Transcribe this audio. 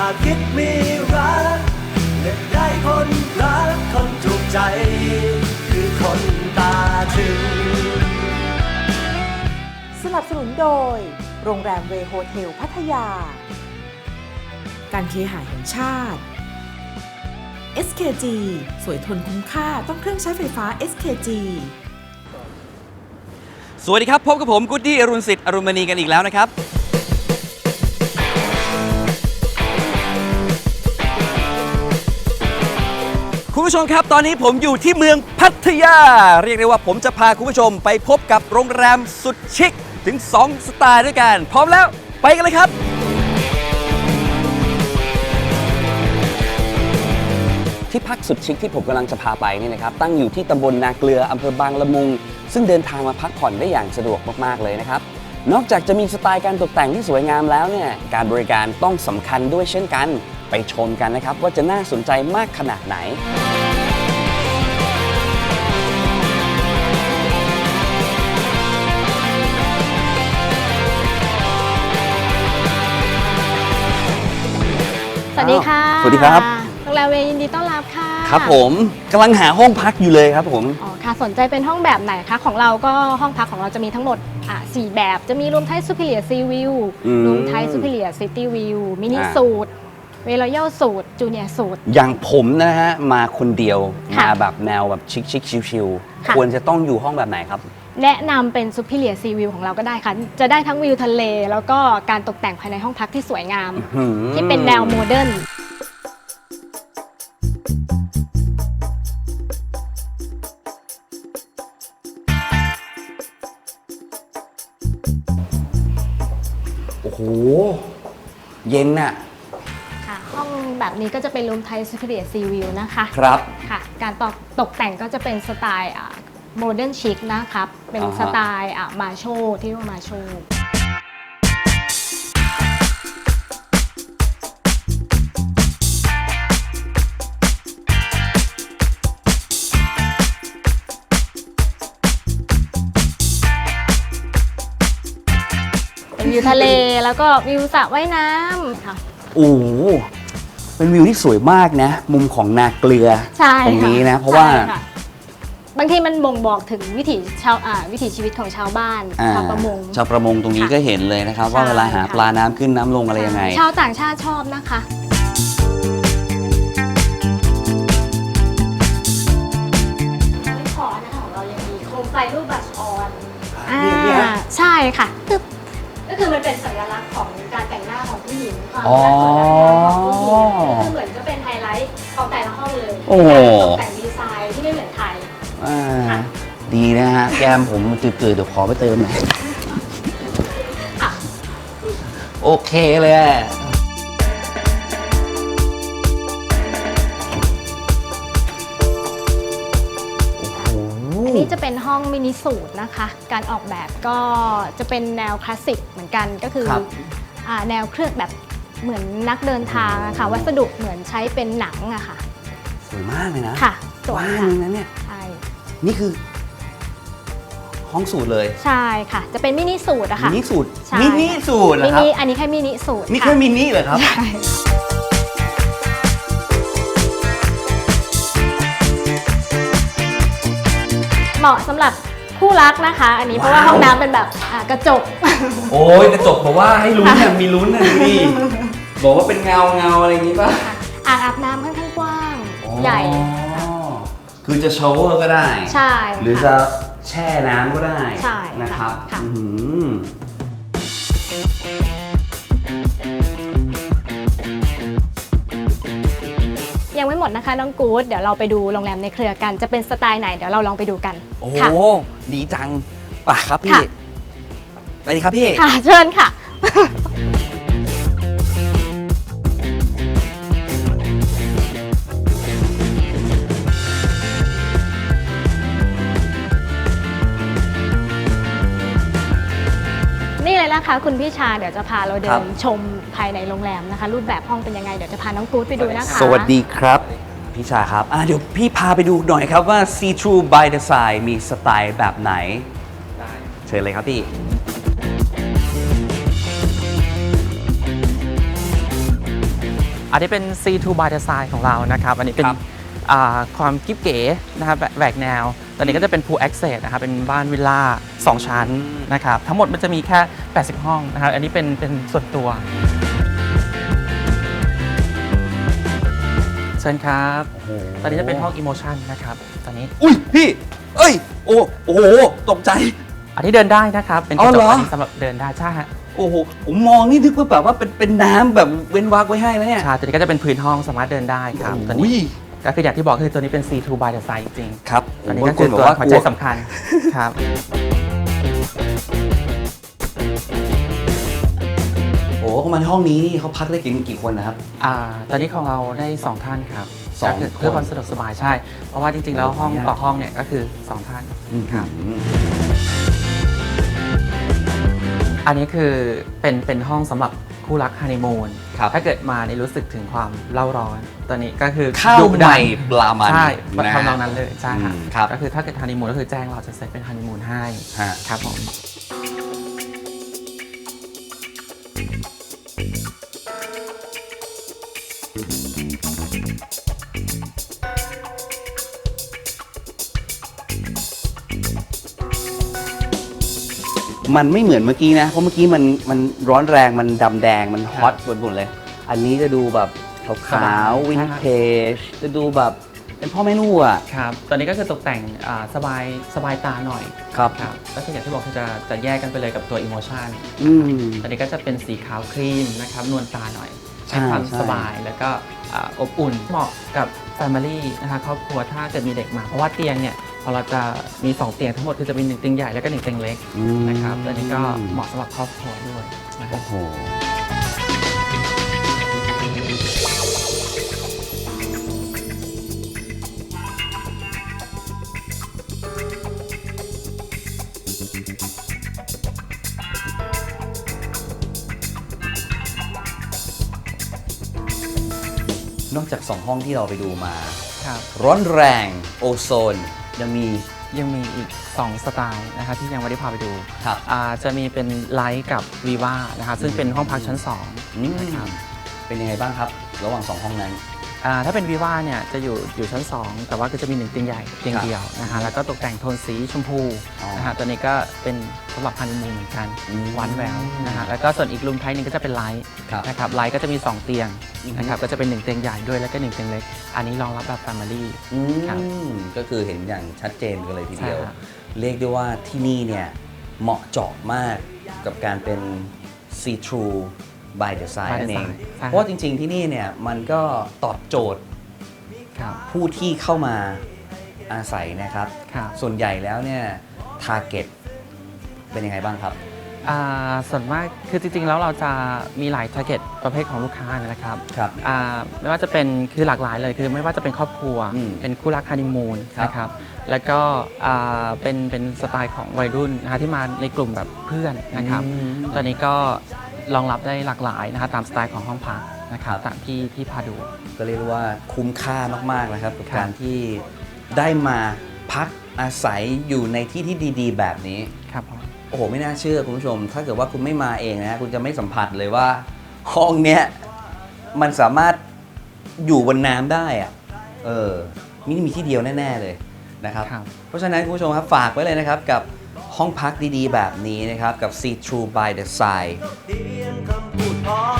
หากคิดมีรักและได้คนรักคนถูกใจ คือคนตาถึง สนับสนุนโดย โรงแรมเวโฮเทลพัทยา การเคหะแห่งชาติ SKG สวยทนคุ้มค่าต้องเครื่องใช้ไฟฟ้า SKG สวัสดีครับ พบกับผมกุดดี้อรุณสิทธิ์อรุณมณีกันอีกแล้วนะครับ ผู้ชมครับ ตอนนี้ผมอยู่ที่เมืองพัทยา เรียกได้ว่าผมจะพาคุณผู้ชมไปพบกับโรงแรมสุดชิคถึง 2 สไตล์ด้วยกัน พร้อมแล้วไปกันเลยครับที่พักสุดชิคที่ผมกำลังจะพาไปนี่นะครับตั้งอยู่ที่ตำบลนาเกลืออำเภอบางละมุง ซึ่งเดินทางมาพักผ่อนได้อย่างสะดวกมากๆเลยนะครับ นอกจากจะมีสไตล์การตกแต่งที่สวยงามแล้วเนี่ยการบริการต้องสำคัญด้วยเช่นกัน ไปชมกันนะครับว่าจะน่าสนใจมากขนาดไหนสวัสดีค่ะ สวัสดีครับ โรงแรมเวย์ยินดีต้อนรับค่ะ ครับผมกำลังหาห้องพักอยู่เลยครับผม อ๋อค่ะ สนใจเป็นห้องแบบไหนคะ ของเราก็ห้องพักของเราจะมีทั้งหมดอะสี่แบบ จะมีรวมไทยซูเปอร์เลียซีวิวอืมรวมไทยซูเปอร์เลียซิตี้วิวมินิอ่าสูตร เวลยัลสูตรจูเนียสูตร อย่างผมนะฮะ มาคนเดียวค่ะมาแบบแนวแบบชิคๆชิลค่ะๆควรจะต้องอยู่ห้องแบบไหนครับ แนะนำเป็นซูเปอร์เลียซีวิวของเราก็ได้ค่ะ จะได้ทั้งวิวทะเล แล้วก็การตกแต่งภายในห้องพักที่สวยงามหืมที่เป็นแนวโมเดิร์นโอ้โห เย็นน่ะค่ะห้อง แบบนี้ก็จะเป็นรวมไทยซูเปอร์เลียซีวิวนะคะครับ ค่ะ การตกตกแต่งก็จะเป็นสไตล์โมเดิร์นชิคนะครับ เป็นอ่าฮะ สไตล์มาโชที่เรียกว่ามาโช เป็นวิวทะเล แล้วก็วิวสระว่ายน้ำค่ะ โอ้โห เป็นวิวที่สวยมากนะ มุมของนาเกลือใช่ตรงนี้นะค่เพราะว่า ใช่ค่บางทีมันบ่งบอกถึงวิถีชาวอ่าวิถีชีวิตของชาวบ้านอ่าชาวประมง ชาวประมงตรงนี้ค่ะก็เห็นเลยนะครับ ว่าใช่เวลาหาค่ะ ปลาน้ำขึ้นน้ำลงอะไรยังไง ชาวต่างชาติชอบนะคะ ขอนะคะของเรายังมีโคมไฟรูปบัชออนเนี่ยเนี่ย ใช่ค่ะตึ๊บก็คือมันเป็นสัญลักษณ์ของการแต่งหน้าของ ผู้หญิงความอ๋อน่าสวยงามของผู้หญิงก็คือเหมือนก็เป็นไฮไลท์ของแต่ละห้องเลยโอ้โห การตกแต่งดีไซน์ที่ไม่เหมือนใครอ่าค่ะ ดีนะฮะ แก้มผมจืดๆเดี๋ยวขอไปเติมหน่อยค่ะโอเคเลยอะโอ้โหอันนี้จะเป็นห้องมินิสูตรนะคะ การออกแบบก็จะเป็นแนวคลาสสิกเหมือนกันก็คือครับอ่า แนวเครื่องแบบเหมือนนักเดินทางอะค่ะ วัสดุเหมือนใช้เป็นหนังอะค่ะ สวยมากเลยนะค่ะสวยว้าค่ะวนะเนี่ย ใช่นี่คือ ห้องสูตรเลยใช่ค่ะ จะเป็นมินิสูตรอะมิค่ะ นิสูตรใช่ มินิสูตรเหรมิอครับ นิอันนี้แค่มินิสูตรนี่ค่ะแค่มินิเหรอครับ ใช่เหมาะสำหรับ คู่รักนะคะ อันนี้เพราะว่าว้าวห้องน้ำเป็นแบบอ่ากระจก โอ้ยกระจกบอกว่าให้ลุ้นเนี่ยมีลุ้นนะดูดิบอกว่าเป็นเงาเงาอะไรอย่างนี้ป่ะอ่างอาบน้ำค่อนข้างกว้างใหญ่ อ๋อคือจะโชว์ก็ได้ ใช่หรือค่ะจะแช่น้ำก็ได้ใช่นะครับค่ะ อื้อหือ ดนะคะน้องกู๊ดเดี๋ยวเราไปดูโรงแรมในเครือกัน จะเป็นสไตล์ไหนเดี๋ยวเราลองไปดูกันโอ้ค่ะดีจังป่ะครับพี่ค่ะ ไปดีครับพี่ ค่ะเชิญค่ะ นี่เลยนะคะคุณพี่ชาเดี๋ยวจะพาเราเดิครันบชมภายในโรงแรมนะคะ รูปแบบห้องเป็นยังไงเดี๋ยวจะพาน้องกู๊ดไปดูนะคะสวัสดีครับพี่ชาครับอะเดี๋ยวพี่พาไปดูหน่อยครับว่า See Through by Design มีสไตล์แบบไหนเชิญเลยครับพี่คอันนี้เป็น C2 by Design ของเรานะครับ อันนี้เป็นครับอ่าความกิ๊บเก๋นะครับแหวกแนว ตอนนี้ก็จะเป็น Pool Access นะครับ เป็นบ้านวิลล่า 2 ชั้นนะครับ ทั้งหมดมันจะมีแค่ 80 ห้องนะครับ อันนี้เป็นเป็นส่วนตัว เชิญครับ ตอนนี้จะเป็นห้อง Emotion นะครับ ตอนนี้ อุ้ยพี่ เอ้ย โอ้โอ้โห ตกใจ อันนี้เดินได้นะครับ เป็นกอ๋ระอจเหรกออันนี้สำหรับเดินได้ใช่ฮะโอ้โห ผมมองนี่นึกว่าแบบว่าเป็นเป็นน้ำแบบเว้นวักไว้ให้แล้วเนี่ย ใช่ตัวนี้ก็จะเป็นพื้นห้องสามารถเดินได้ครับตัวอุ้ยนี้ ก็คืออย่างที่บอกคือตัวนี้เป็น C2 by Design จริงครับตัวนี้โอ้ก็โหคือณตัวบอกว่าหัวกใจลัวสำคัญครับโอ้โหเข้ามาในห้องนี้นี่เขาพักได้กี่กี่คนนะครับ อ่าตอนนี้ของเราได้ 2 ท่านครับสองก็คือคนเพื่อความสะดวกสบายใช่ เพราะว่าจริงๆ แล้วห้องต่อห้องเนี่ยก็คือ 2 ท่านครับอืมอันนี้คือเป็นเป็นห้องสำหรับ คู่รักฮันนีมูนครับ ถ้าเกิดมาเนี่ยรู้สึกถึงความเล่าร้อนตอนนี้ก็คือข้าวดุใหดัม่นปลามันใช่นะทำนองนั้นเลยใช่ครับอืมครับก็คือถ้าเกิดฮันนีมูนก็คือแจ้งเราจะเซตเป็นฮันนีมูนให้ฮะ ครับผม มันไม่เหมือนเมื่อกี้นะ เพราะเมื่อกี้มันมันร้อนแรงมันดำแดงมันฮอตบนบนเลย อันนี้จะดูแบบขาวๆวินเทจจะดูแบบเป็นพ่อแม่ลูกอะ ครับ ตอนนี้ก็คือตกแต่งอ่าสบายสบายตาหน่อย ครับครับก็คืออย่างที่บอกคือจะจะแยกกันไปเลยกับตัว Emotion อืม ตอนนี้ก็จะเป็นสีขาวครีมนะครับนวลตาหน่อยใช่ให้ความใช่ สบายแล้วก็อ่าอบอุ่นเหมาะกับ Family นะคะครอบครัวถ้าเกิดมีเด็กมา เพราะว่าเตียงเนี่ย พอเราจะมี2เตียงทั้งหมดคือจะมีหนึ่งเตียงใหญ่แล้วก็หนึ่งเตียงเล็กอืม นะครับตอนนี้ก็เหมาะสำหรับครอบครัวด้วยนะครับโอ้โห นอกจากสองห้องที่เราไปดูมา ครับร้อนแรงโอโซน ยังมี ยังมีอีก 2 สไตล์นะคะที่ยังไม่ได้พาไปดูครับอ่าจะมีเป็นไลท์กับวีวานะคะซึ่งเป็นห้องพักชั้นอืม2นะครับเป็นยังไงบ้างครับ ระหว่างสองห้องนั้น อ่าถ้าเป็นวีวาเนี่ยจะอยู่อยู่ชั้น 2 แต่ว่าก็จะมีหนึ่งเตียงใหญ่เตียงครับเดียวนะคะแล้วก็ตกแต่งโทนสีชมพูอ๋อนะฮะตัวนี้ก็เป็นสำหรับฮันนีมูนเหมือนกันอืมหวานแหววนะฮะแล้วก็ส่วนอีกรูมไทป์หนึงก็จะเป็นไลท์ครับนะครับไลท์ก็จะมี 2 เตียงอือฮึ นะครับก็จะเป็น1เตียงใหญ่ด้วยแล้วก็1เตียงเล็ก อันนี้รองรับแบบ Family อืครับ มก็คือเห็นอย่างชัดเจนกันเลยทีเดียวใช่ครับเรียกได้ว่าที่นี่เนี่ยเหมาะเจาะมากกับการเป็น see through by design by นั่นเอง design ใช่ครับ เพราะว่าจริงๆที่นี่เนี่ยมันก็ตอบโจทย์ครับผู้ที่เข้ามาอาศัยนะครับ ครับส่วนใหญ่แล้วเนี่ย target เป็นยังไงบ้างครับ อ่าส่วนมากคือจริงๆ แล้วเราจะมีหลาย t a r g e t ประเภทของลูกค้านะครับครับ อ่าไม่ว่าจะเป็นคือหลากหลายเลยคือไม่ว่าจะเป็นครอบครัว อืมเป็นคู่รักฮันนีมูนครับ นะครับแล้วก็อ่าเป็นเป็นสไตล์ของวัยรุ่นนะคะที่มาในกลุ่มแบบเพื่อนนะครับอืมตอนนี้ก็ รองรับได้หลากหลายนะคะตามสไตล์ของห้องพักนะครับครับตามที่ที่พาดู ก็เรียกได้ว่าคุ้มค่ามากๆนะครับกับครับการที่ได้มาพักอาศัยอยู่ในที่ที่ดี ๆ แบบนี้ครับผมโอ้โหไม่น่าเชื่อคุณผู้ชม ถ้าเกิดว่าคุณไม่มาเองนะฮะคุณจะไม่สัมผัสเลยว่าห้องเนี้ยมันสามารถอยู่บนน้ำได้อะเออมินี่มีที่เดียวแน่ ๆเลยนะครับครับ เพราะฉะนั้นคุณผู้ชมครับฝากไว้เลยนะครับกับห้องพักดีๆ แบบนี้นะครับ กับ See True by the Side ดี Oh.